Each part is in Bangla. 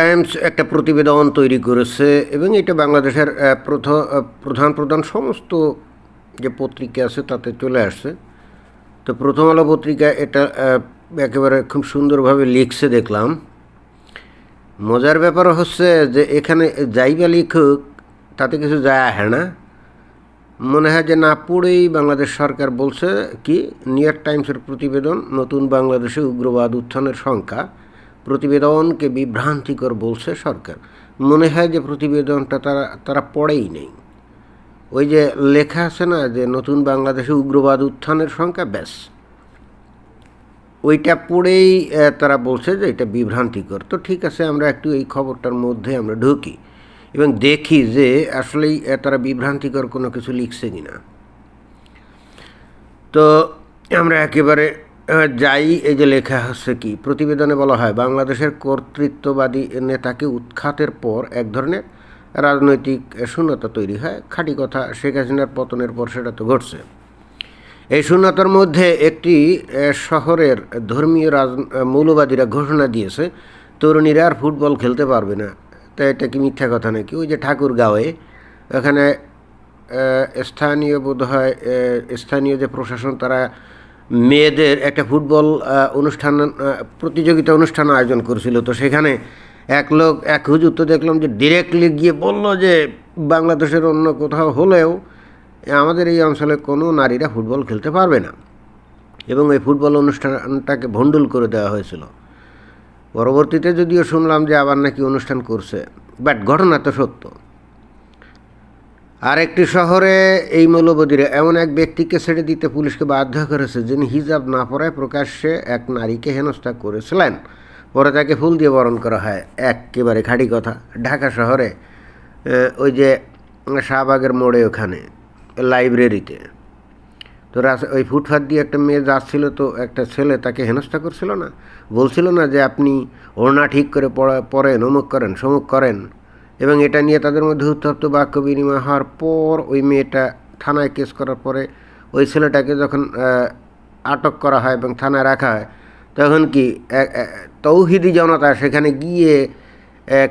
টাইমস একটা প্রতিবেদন তৈরি করেছে এবং এটা বাংলাদেশের প্রধান প্রধান সমস্ত যে পত্রিকা আছে তাতে চলে আসছে। তো প্রথম আলো পত্রিকা এটা একেবারে খুব সুন্দরভাবে লিখছে দেখলাম। মজার ব্যাপার হচ্ছে যে এখানে যাইবা লিখুক, তাতে কিছু যায় আসে না। মনে হয় যে না পড়েই বাংলাদেশ সরকার বলছে কি, নিউ ইয়র্ক টাইমসের প্রতিবেদন, নতুন বাংলাদেশে উগ্রবাদ উত্থানের সংখ্যা প্রতিবেদনকে বিভ্রান্তিকর বলছে সরকার। মনে হয় যে প্রতিবেদনটা তারা তারা পড়েই নেই। ওই যে লেখা আছে না যে নতুন বাংলাদেশে উগ্রবাদ উত্থানের সংখ্যা, ব্যাস। ওইটা পড়েই তারা বলছে যে এটা বিভ্রান্তিকর। তো ঠিক আছে, আমরা একটু এই খবরটার মধ্যে আমরা ঢুকি এবং দেখি যে আসলেই তারা বিভ্রান্তিকর কোনো কিছু লিখছে কি না তো আমরা একেবারে যাই এই যে লেখা হচ্ছে কি প্রতিবেদনে বলা হয় বাংলাদেশের কর্তৃত্ববাদী নেতাকে উৎখাতের পর এক ধরনের রাজনৈতিক শূন্যতা তৈরি হয়। খাঁটি কথা শেখ হাসিনার পতনের পর সেটা তো ঘটছে। এই শূন্যতার মধ্যে একটি শহরের ধর্মীয় রাজ মৌলবাদীরা ঘোষণা দিয়েছে তরুণীরা আর ফুটবল খেলতে পারবে না। তাই এটা কি মিথ্যা কথা নাকি? ওই যে ঠাকুরগাঁওয়ে ওখানে আহ, স্থানীয় বোধ হয় স্থানীয় যে প্রশাসন তারা মেয়েদের একটা ফুটবল অনুষ্ঠান প্রতিযোগিতা অনুষ্ঠান আয়োজন করেছিল। তো সেখানে এক লোক, এক হুজুর তো দেখলাম যে ডিরেক্টলি গিয়ে বলল যে, বাংলাদেশের অন্য কোথাও হলেও আমাদের এই অঞ্চলে কোনো নারীরা ফুটবল খেলতে পারবে না। এবং এই ফুটবল অনুষ্ঠানটাকে ভণ্ডুল করে দেওয়া হয়েছিল। পরবর্তীতে যদিও শুনলাম যে আবার নাকি অনুষ্ঠান করছে, বাট ঘটনা তো সত্য। আরেকটি শহরে এই মৌলবাদীরা এমন এক ব্যক্তিকে ছেড়ে দিতে পুলিশকে বাধ্য করেছে যিনি হিজাব না পরায় প্রকাশ্যে এক নারীকে হেনস্থা করেছিলেন। পরে তাকে ফুল দিয়ে বরণ করা হয়। একেবারে খাঁটি কথা। ঢাকা শহরে ওই যে শাহবাগের মোড়ে ওখানে, লাইব্রেরিতে। তো ওই ফুটপাথ দিয়ে একটা মেয়ে যাচ্ছিল তো একটা ছেলে তাকে হেনস্থা করছিল না। বলছিল না যে আপনি ওড়না ঠিক করে পড়া, পড়েন, অমুক করেন, সমুক করেন। এবং এটা নিয়ে তাদের মধ্যে উত্তপ্ত বাক্য বিনিময় হওয়ার পর ওই মেয়েটা থানায় কেস করার পরে ওই ছেলেটাকে যখন আটক করা হয় এবং থানায় রাখা হয়, তখন কি তৌহিদি জনতা সেখানে গিয়ে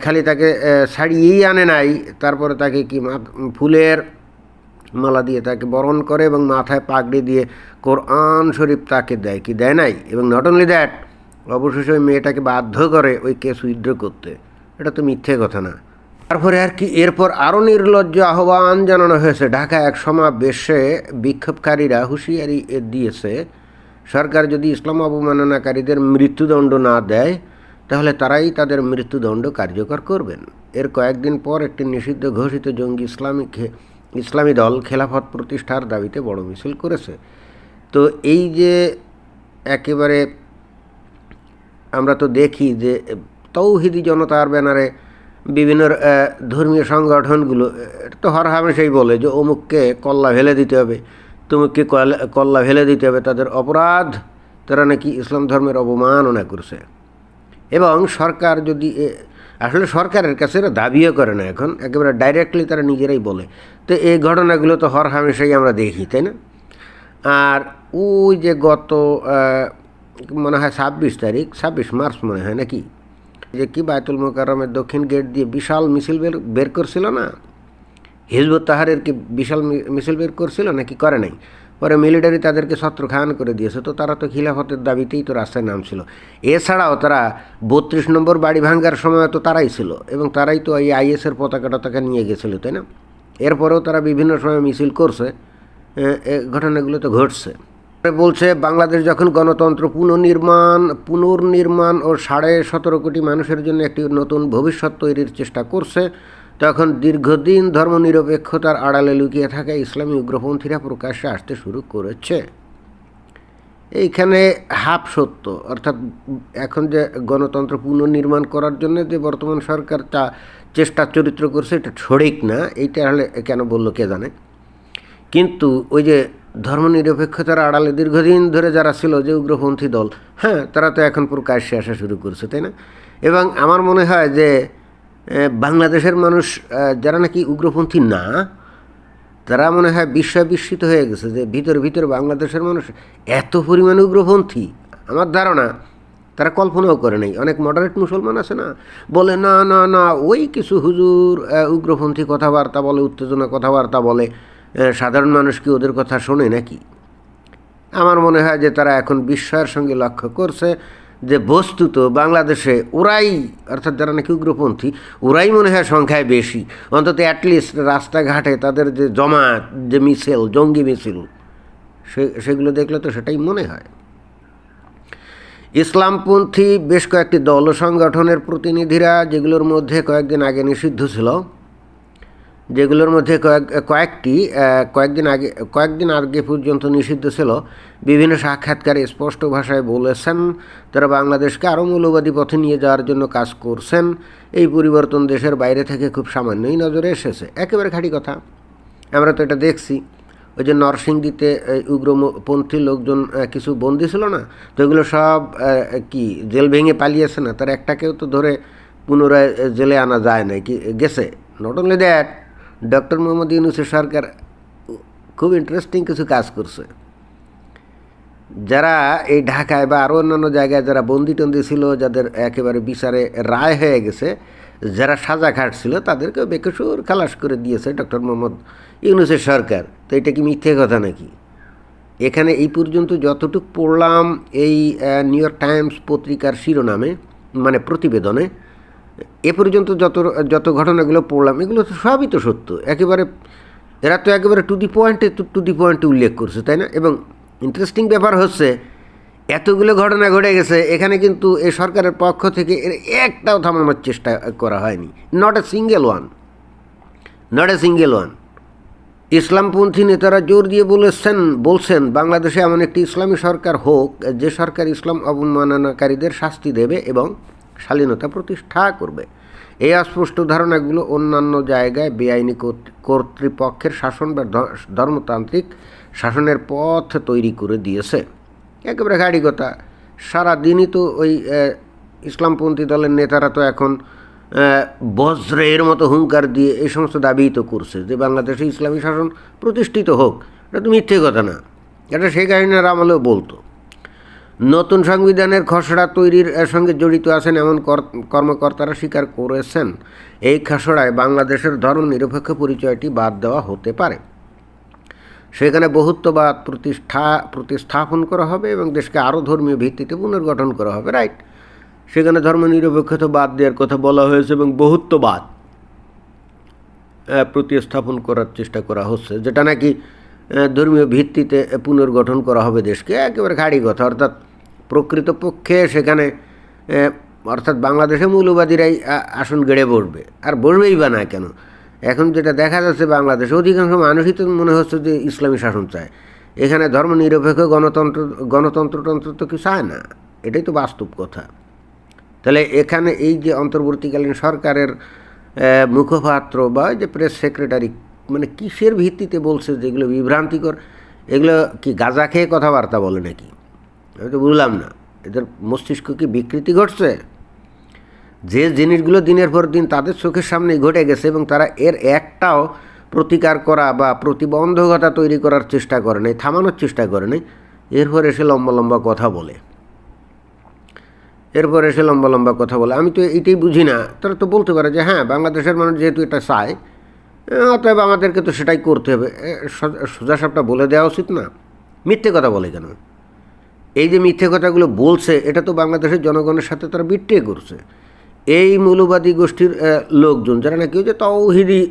খালি তাকে ছাড়িয়েই আনে নাই, তারপরে তাকে কি ফুলের মালা দিয়ে তাকে বরণ করে এবং মাথায় পাগড়ি দিয়ে কোরআন শরীফ তাকে দেয় কি দেয় নাই? এবং নট অনলি দ্যাট অবশেষে ওই মেয়েটাকে বাধ্য করে ওই কেস উইথড্র করতে। এটা তো মিথ্যে কথা না। তারপরে আর কি, এরপর আরও নির্লজ্জ আহ্বান জানানো হয়েছে। ঢাকা এক সমাবেশে বিক্ষোভকারীরা হুঁশিয়ারি দিয়েছে, সরকার যদি ইসলাম অবমাননাকারীদের মৃত্যুদণ্ড না দেয়, তাহলে তারাই তাদের মৃত্যুদণ্ড কার্যকর করবেন। এর কয়েকদিন পর একটি নিষিদ্ধ ঘোষিত জঙ্গি ইসলামিক ইসলামী দল খেলাফত প্রতিষ্ঠার দাবিতে বড় মিছিল করেছে। তো এই যে একেবারে আমরা তো দেখি যে তৌহিদি জনতার ব্যানারে বিভিন্ন ধর্মীয় সংগঠনগুলো, তো হর হামেশাই বলে যে অমুককে কল্লা ফেলে দিতে হবে, তুমুককে কল- কল্লা ফেলে দিতে হবে, তাদের অপরাধ, তারা নাকি ইসলাম ধর্মের অবমাননা করছে। এবং সরকার যদি আসলে সরকারের কাছে এরা দাবিও করে না এখন, একেবারে ডাইরেক্টলি তারা নিজেরাই বলে। তো এই ঘটনাগুলো তো হর হামেশাই আমরা দেখি, তাই না? আর ওই যে গত মনে হয় ছাব্বিশ তারিখ, ছাব্বিশ মার্চ মনে হয় নাকি? যে কি বায়তুল মোকারমের দক্ষিণ গেট দিয়ে বিশাল মিছিল বের বের করছিল না? হিজবুত তাহারের কি বিশাল মিছিল বের করছিল নাকি করে নাই? পরে মিলিটারি তাদেরকে ছত্র খান করে দিয়েছে। তো তারা তো খিলাফতের দাবিতেই তো রাস্তায় নামছিল। এছাড়াও তারা বত্রিশ নম্বর বাড়ি ভাঙ্গার সময় তো তারাই ছিল এবং তারাই তো এই আইএসের পতাকা টতাকা নিয়ে গেছিল, তাই না? এরপরেও তারা বিভিন্ন সময় মিছিল করছে। ঘটনাগুলো তো ঘটছে। বলছে, বাংলাদেশ যখন গণতন্ত্র পুনর্নির্মাণ পুনর্নির্মাণ ও সাড়ে সতেরো কোটি মানুষের জন্য একটি নতুন ভবিষ্যৎ তৈরির চেষ্টা করছে, তখন দীর্ঘদিন ধর্মনিরপেক্ষতার আড়ালে লুকিয়ে থাকা ইসলামী উগ্রপন্থীরা প্রকাশ্যে আসতে শুরু করেছে। এইখানে হাফ সত্য, অর্থাৎ এখন যে গণতন্ত্র পুনর্নির্মাণ করার জন্য যে বর্তমান সরকার তা চেষ্টা চরিত্র করছে, এটা সঠিক না, এইটা হলে কেন বলল কে জানে? কিন্তু ওই যে ধর্মনিরপেক্ষতার আড়ালে দীর্ঘদিন ধরে যারা ছিল যে উগ্রপন্থী দল হ্যাঁ তারা তো এখন প্রকাশ্যে আসা শুরু করছে, তাই না? এবং আমার মনে হয় যে বাংলাদেশের মানুষ যারা নাকি উগ্রপন্থী না, তারা মনে হয় বিস্ময় বিস্মিত হয়ে গেছে যে ভিতর ভিতরে বাংলাদেশের মানুষ এত পরিমাণে উগ্রপন্থী। আমার ধারণা, তারা কল্পনাও করে নেই। অনেক মডারেট মুসলমান আছে না, বলে না না না, ওই কিছু হুজুর উগ্রপন্থী কথাবার্তা বলে, উত্তেজনা কথাবার্তা বলে সাধারণ মানুষ কি ওদের কথা শোনে নাকি? আমার মনে হয় যে তারা এখন বিস্ময়ের সঙ্গে লক্ষ্য করছে যে বস্তুত বাংলাদেশে ওরাই, অর্থাৎ যারা নাকি উগ্রপন্থী, ওরাই মনে হয় সংখ্যায় বেশি। অন্তত অ্যাটলিস্ট রাস্তাঘাটে তাদের যে জমাত যে মিছিল, জঙ্গি মিছিল, সে, সেগুলো দেখলে তো সেটাই মনে হয়। ইসলামপন্থী বেশ কয়েকটি দল সংগঠনের প্রতিনিধিরা, যেগুলোর মধ্যে কয়েকদিন আগে নিষিদ্ধ ছিল যেগুলোর মধ্যে কয়েক, কয়েকটি কয়েকদিন আগে কয়েকদিন আগে পর্যন্ত নিষিদ্ধ ছিল। বিভিন্ন সাক্ষাৎকারে স্পষ্ট ভাষায় বলেছেন, তারা বাংলাদেশকে আরও মৌলবাদী পথে নিয়ে যাওয়ার জন্য কাজ করছেন। এই পরিবর্তন দেশের বাইরে থেকে খুব সামান্যই নজরে এসেছে। একেবারে খাঁটি কথা। আমরা তো এটা দেখছি। ওই যে নরসিংদীতে উগ্রপন্থী লোকজন কিছু বন্দি ছিল না? তো এগুলো সব কি, জেল ভেঙে পালিয়েছে না? তার একটাকেও তো ধরে পুনরায় জেলে আনা যায় না কি, গেছে? Not only that doctor Mohammad ইউনুসের সরকার খুব ইন্টারেস্টিং কিছু কাজ করছে। যারা এই ঢাকায় বা আরও অন্যান্য জায়গায় যারা বন্দি টন্দি ছিল, যাদের একেবারে বিচারে রায় হয়ে গেছে, যারা সাজা খাটছিল তাদেরকে বেকসুর খালাস করে দিয়েছে ডক্টর মোহাম্মদ ইউনুসের সরকার। তো এটা কি মিথ্যে কথা নাকি? এখানে এই পর্যন্ত যতটুকু পড়লাম এই নিউ ইয়র্ক টাইমস পত্রিকার শিরোনামে মানে প্রতিবেদনে এ পর্যন্ত যত যত ঘটনাগুলো পড়লাম, এগুলো তো সবই তো সত্য। একেবারে এরা তো একেবারে টু দি পয়েন্টে টু দি পয়েন্টে উল্লেখ করছে, তাই না? এবং ইন্টারেস্টিং ব্যাপার হচ্ছে, এতগুলো ঘটনা ঘটে গেছে, এখানে কিন্তু এ সরকারের পক্ষ থেকে এর একটাও থামানোর চেষ্টা করা হয়নি। Not a single one not a single one ইসলামপন্থী নেতারা জোর দিয়ে বলেছেন, বলছেন, বাংলাদেশে এমন একটি ইসলামী সরকার হোক, যে সরকার ইসলাম অবমাননাকারীদের শাস্তি দেবে এবং শালীনতা প্রতিষ্ঠা করবে। এই অস্পষ্ট ধারণাগুলো অন্যান্য জায়গায় বেআইনি কর্তৃপক্ষের শাসন বা ধর্মতান্ত্রিক শাসনের পথ তৈরি করে দিয়েছে। একেবারে গাড়ি কথা। সারাদিনই তো ওই ইসলামপন্থী দলের নেতারা তো এখন বজ্রের মতো হুঙ্কার দিয়ে এই সমস্ত দাবিই তো করছে যে বাংলাদেশে ইসলামী শাসন প্রতিষ্ঠিত হোক। এটা তো মিথ্যে কথা না। এটা শেখ হাসিনার আমলেও বলতো। নতুন সংবিধানের খসড়া তৈরির সঙ্গে জড়িত আছেন এমন কর- কর্মকর্তারা স্বীকার করেছেন। এই খসড়ায় বাংলাদেশের ধর্ম নিরপেক্ষ পরিচয়টি বাদ দেওয়া হতে পারে। সেখানে বহুত্ববাদ প্রতিষ্ঠা, প্রতিস্থাপন করা হবে এবং দেশকে আরও ধর্মীয় ভিত্তিতে পুনর্গঠন করা হবে, রাইট? সেখানে ধর্ম নিরপেক্ষতা বাদ দেওয়ার কথা বলা হয়েছে এবং বহুত্ববাদ প্রতিস্থাপন করার চেষ্টা করা হচ্ছে, যেটা নাকি ধর্মীয় ভিত্তিতে পুনর্গঠন করা হবে দেশকে, একেবারে খাড়ি কথা, অর্থাৎ প্রকৃতপক্ষে সেখানে অর্থাৎ বাংলাদেশে মৌলবাদীরাই আসন গেড়ে বসবে। আর বসবেই বা না কেন? এখন যেটা দেখা যাচ্ছে, বাংলাদেশে অধিকাংশ মানুষই তো মনে হচ্ছে যে ইসলামী শাসন চায়। এখানে ধর্ম নিরপেক্ষ গণতন্ত্র, গণতন্ত্রতন্ত্র তো কিছু চায় না। এটাই তো বাস্তব কথা। তাহলে এখানে এই যে অন্তর্বর্তীকালীন সরকারের মুখপাত্র বা যে প্রেস সেক্রেটারি মানে কিসের ভিত্তিতে বলছে যেগুলো বিভ্রান্তিকর? এগুলো কি গাঁজা খেয়ে কথাবার্তা বলে নাকি? আমি তো বুঝলাম না। এদের মস্তিষ্ক কি বিকৃতি ঘটছে? যে জিনিসগুলো দিনের পর দিন তাদের চোখের সামনেই ঘটে গেছে এবং তারা এর একটাও প্রতিকার করা বা প্রতিবন্ধকতা তৈরি করার চেষ্টা করে নাই, থামানোর চেষ্টা করে নাই। এরপর এসে লম্বা লম্বা কথা বলে। এরপর এসে লম্বা লম্বা কথা বলে। আমি তো এটাই বুঝি না। তারা তো বলতে পারে যে হ্যাঁ বাংলাদেশের মানুষ যেহেতু এটা চায় অতএব আমাদেরকে তো সেটাই করতে হবে। সোজা সাপটা বলে দেওয়া উচিত না। মিথ্যে কথা বলে কেন? এই যে মিথ্যে কথাগুলো বলছে, এটা তো বাংলাদেশের জনগণের সাথে তারা বিট্রে করছে। এই মৌলবাদী গোষ্ঠীর লোকজন, যারা নাকি যে তৌহিদি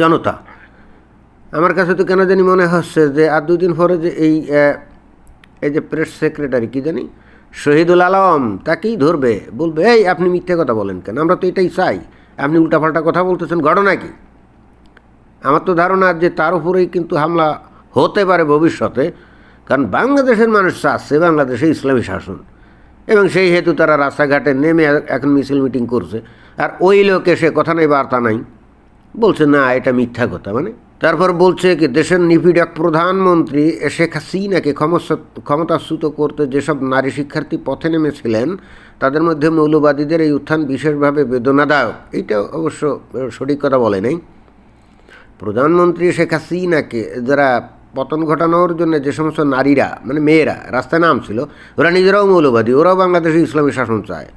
জনতা, আমার কাছে তো কেন জানি মনে হচ্ছে যে আর দুদিন পরে যে এই এই যে প্রেস সেক্রেটারি কি জানি, শহীদুল আলম তাকেই ধরবে, বলবে, এই, আপনি মিথ্যে কথা বলেন কেন? আমরা তো এটাই চাই। আপনি উল্টাপাল্টা কথা বলতেছেন, ঘটনা কি? আমার তো ধারণা যে তার উপরেই কিন্তু হামলা হতে পারে ভবিষ্যতে কারণ বাংলাদেশের মানুষ চাচ্ছে বাংলাদেশে ইসলামী শাসন। এবং সেই হেতু তারা রাস্তাঘাটে নেমে এখন মিছিল মিটিং করছে। আর ওই লোক এসে কথা নেই, বার্তা নাই। বলছে, না, এটা মিথ্যা কথা। মানে তারপর বলছে কি, দেশের নিপীড়ক প্রধানমন্ত্রী শেখ হাসিনাকে ক্ষমতা- ক্ষমতাচ্যুত করতে যেসব নারী শিক্ষার্থী পথে নেমেছিলেন, তাদের মধ্যে মৌলবাদীদের এই উত্থান বিশেষভাবে বেদনাদায়ক। এইটা অবশ্য সঠিক কথা বলে নাই। প্রধানমন্ত্রী শেখ হাসিনাকে যারা পতন ঘটানোর জন্য যে সমস্ত নারীরা মানে মেয়েরা রাস্তায় নামছিল, ওরা নিজেরাও মৌলবাদী, ওরাও বাংলাদেশে ইসলামী শাসন চায়।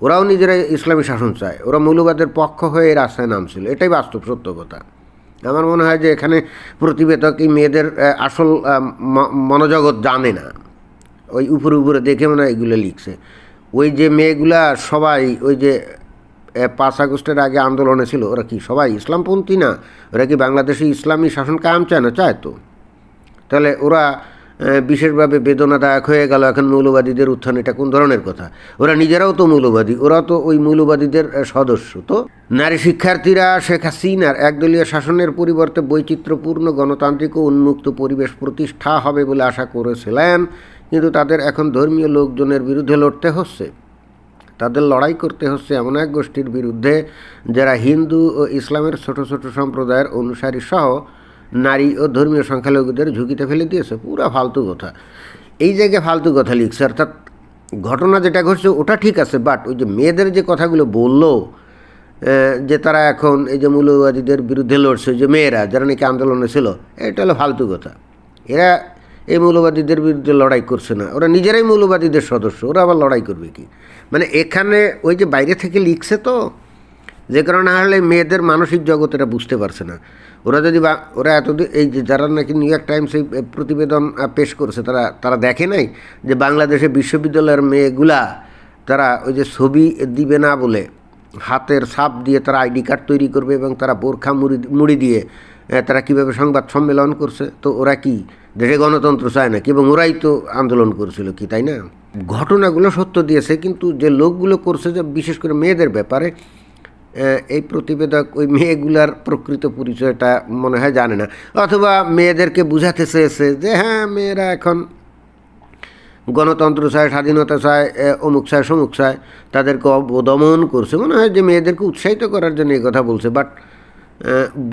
ওরাও নিজেরা ইসলামী শাসন চায়। ওরা মৌলবাদের পক্ষ হয়ে রাস্তায় নামছিল। এটাই বাস্তব সত্য কথা। আমার মনে হয় যে এখানে প্রতিবেদক এই মেয়েদের আসল মনোজগৎ জানে না। ওই উপরে উপরে দেখে মনে হয় এগুলো লিখছে। ওই যে মেয়েগুলা সবাই, ওই যে পাঁচ আগস্টের আগে আন্দোলনে ছিল। ওরা কি সবাই ইসলামপন্থী না? ওরা কি বাংলাদেশে ইসলামী শাসন কায়েম চায় না? চায় তো। তাহলে ওরা বিশেষভাবে বেদনাদায়ক হয়ে গেল এখন মৌলবাদীদের উত্থান। এটা কোন ধরনের কথা? ওরা নিজেরাও তো মৌলবাদী ওরা তো ওই মৌলবাদীদের সদস্য। তো নারী শিক্ষার্থীরা শেখ হাসিনার একদলীয় শাসনের পরিবর্তে বৈচিত্র্যপূর্ণ গণতান্ত্রিক ও উন্মুক্ত পরিবেশ প্রতিষ্ঠা হবে বলে আশা করেছিলেন। কিন্তু তাদের এখন ধর্মীয় লোকজনের বিরুদ্ধে লড়তে হচ্ছে। তাদের লড়াই করতে হচ্ছে এমন এক গোষ্ঠীর বিরুদ্ধে যারা হিন্দু ও ইসলামের ছোট ছোট সম্প্রদায়ের অনুসারী সহ নারী ও ধর্মীয় সংখ্যালঘুদের ঝুঁকিতে ফেলে দিয়েছে। পুরা ফালতু কথা। এই জায়গায় ফালতু কথা লিখছে। অর্থাৎ ঘটনা যেটা ঘটছে ওটা ঠিক আছে বাট ওই যে মেয়েদের যে কথাগুলো বলল যে তারা এখন এই যে মৌলবাদীদের বিরুদ্ধে লড়ছে যে মেয়েরা যারা নাকি আন্দোলনে ছিল, এটা হলো ফালতু কথা। এরা এই মৌলবাদীদের বিরুদ্ধে লড়াই করছে না। ওরা নিজেরাই মৌলবাদীদের সদস্য, ওরা আবার লড়াই করবে কি? মানে এখানে ওই যে বাইরে থেকে লিখছে তো, যে কারণে হলে মেয়েদের মানসিক জগৎ এরা বুঝতে পারছে না। ওরা যদি বা, ওরা এতদিন এই যে যারা নাকি নিউ ইয়র্ক টাইমস এই প্রতিবেদন পেশ করেছে, তারা তারা দেখে নাই যে বাংলাদেশে বিশ্ববিদ্যালয়ের মেয়েগুলা তারা ওই যে ছবি দিবে না বলে, হাতের ছাপ দিয়ে তারা আইডি কার্ড তৈরি করবে এবং তারা বোরখা মুড়ি মুড়ি দিয়ে তারা কীভাবে সংবাদ সম্মেলন করছে, তো ওরা কি দেশে গণতন্ত্র চায় না কি এবং ওরাই তো আন্দোলন করছিল কি, তাই না? ঘটনাগুলো সত্য দিয়েছে, কিন্তু যে লোকগুলো করছে যে বিশেষ করে মেয়েদের ব্যাপারে এই প্রতিবেদক ওই মেয়েগুলার প্রকৃত পরিচয়টা মনে হয় জানে না। অথবা মেয়েদেরকে বুঝাতে চেয়েছে যে হ্যাঁ মেয়েরা এখন গণতন্ত্র চায়, স্বাধীনতা চায় অমুক চায়, সমুক চায়, তাদেরকে অবদমন করছে। মনে হয় যে মেয়েদেরকে উৎসাহিত করার জন্য এই কথা বলছে, বাট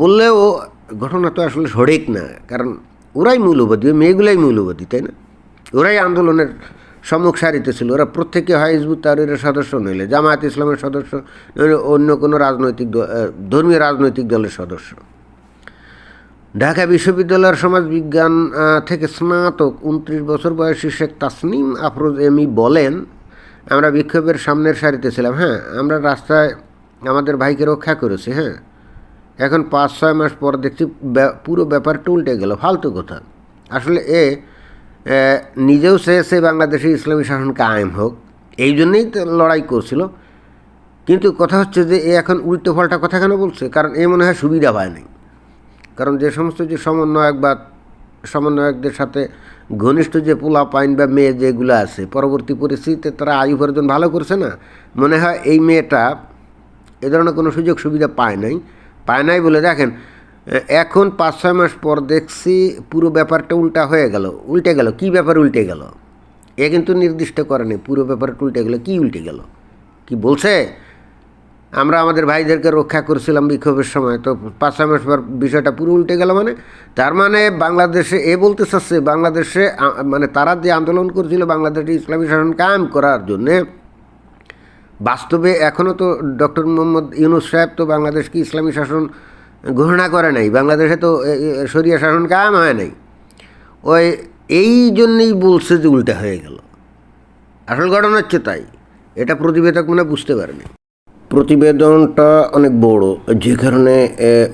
বললেও ঘটনা তো আসলে সঠিক না, কারণ ওরাই মৌলবাদী, ওই মেয়েগুলাই মৌলবাদী, তাই না? ওরাই আন্দোলনের সম্মুখ সারিতে ছিল, ওরা প্রত্যেকে হয় হিজবুত তাহরিরের সদস্য নইলে, জামায়াত ইসলামের সদস্য নইলে অন্য কোনো রাজনৈতিক ধর্মীয় রাজনৈতিক দলের সদস্য। ঢাকা বিশ্ববিদ্যালয়ের সমাজবিজ্ঞান থেকে স্নাতক উনত্রিশ বছর বয়সী শেখ তাসনিম আফরোজ এমি বলেন, আমরা বিক্ষোভের সামনের সারিতে ছিলাম। হ্যাঁ আমরা রাস্তায় আমাদের ভাইকে রক্ষা করেছি হ্যাঁ। এখন পাঁচ, ছয় মাস পর দেখছি পুরো ব্যাপারটা উল্টে গেল, ফালতু কথা। আসলে এ নিজেও চেয়েছে বাংলাদেশে ইসলামী শাসন কায়েম হোক, এই জন্যেই লড়াই করছিল। কিন্তু কথা হচ্ছে যে, এ এখন উল্টো পাল্টা কথা কেন বলছে? কারণ এ মনে হয় সুবিধা পায় নাই। কারণ যে সমস্ত যে সমন্বয়ক বা সমন্বয়কদের সাথে ঘনিষ্ঠ যে পোলা পাইন বা মেয়ে যেগুলো আছে, পরবর্তী পরিস্থিতিতে তারা আয়ু উপার্জন ভালো করছে না, মনে হয় এই মেয়েটা এ ধরনের কোনো সুযোগ সুবিধা পায় নাই। পায় নাই বলে দেখেন, এখন পাঁচ ছয় মাস পর দেখছি পুরো ব্যাপারটা উল্টা হয়ে গেল, উল্টে গেল। কি ব্যাপার উল্টে গেল? এ কিন্তু নির্দিষ্ট করেনি পুরো ব্যাপারটা উল্টে গেল। কি উল্টে গেল? কি বলছে? আমরা আমাদের ভাইদেরকে রক্ষা করছিলাম বিক্ষোভের সময়, তো পাঁচ ছয় মাস পর বিষয়টা পুরো উল্টে গেল মানে? তার মানে বাংলাদেশে, এ বলতে চাচ্ছে, বাংলাদেশে মানে তারা যে আন্দোলন করছিল বাংলাদেশে ইসলামী শাসন কায়েম করার জন্যে বাস্তবে এখনও তো ডক্টর মোহাম্মদ ইউনুস সাহেব তো বাংলাদেশকে ইসলামী শাসন ঘোষণা করে নাই? বাংলাদেশে তো শরিয়া শাসন কায়েম হয় নাই। ওই, এই জন্যেই বলছে যে উল্টা হয়ে গেল। আসল ঘটনা হচ্ছে তাই। এটা প্রতিবেদক মনে বুঝতে পারেনি। প্রতিবেদনটা অনেক বড়। যে কারণে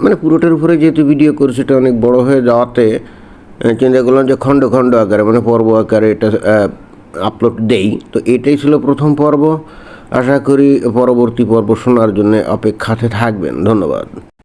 মানে পুরোটার উপরে যেহেতু ভিডিও করছে, এটা অনেক বড় হয়ে যাওয়াতে চিন্তা করলাম যে খণ্ড খণ্ড আকারে মানে পর্ব আকারে এটা আপলোড দেই। তো এটাই ছিল প্রথম পর্ব। আশা করি পরবর্তী পর্ব শোনার জন্য অপেক্ষাতে থাকবেন। ধন্যবাদ।